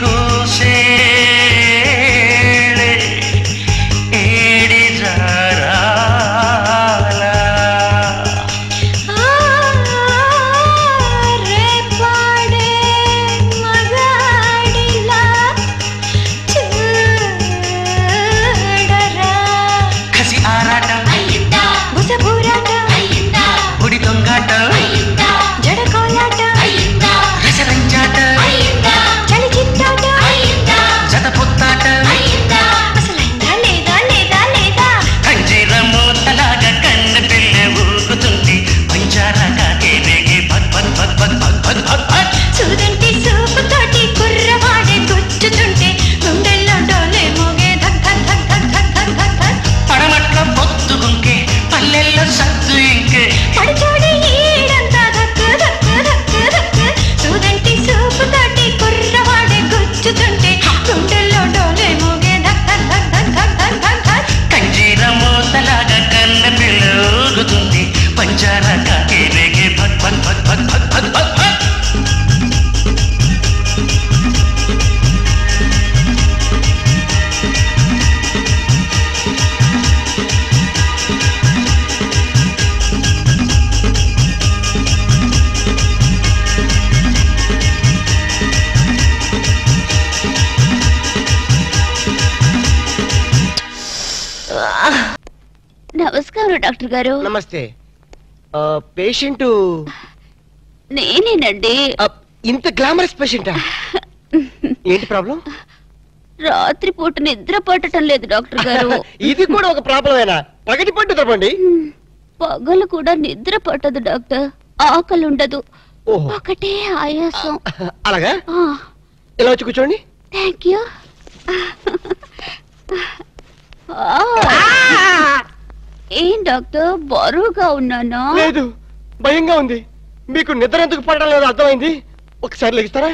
故事 నమస్కారం డాక్టర్ గారు. నమస్తే. పేషెంట్? నేనేనండి. ఇంత గ్లామరస్ పేషెంటా? ఏంటి ప్రాబ్లం? రాత్రి పూట నిద్ర పట్టడం లేదు డాక్టర్ గారు. ఇది కూడా ఒక ప్రాబ్లమేనా? పగటి పట్టు తప్పండి పగలు కూడా నిద్ర పట్టదు డాక్టర్. ఆకలి ఉండదు. ఒకటే ఆయాసం. అలాగా? ఇలా వచ్చి కూర్చోండి. థ్యాంక్ యూ ఏం డాక్టర్? బరువుగా ఉన్నానా? లేదు భయంగా ఉంది. మీకు నిద్ర ఎందుకు పడడం లేదు అర్థమైంది? ఒకసారి లెగిస్తారా?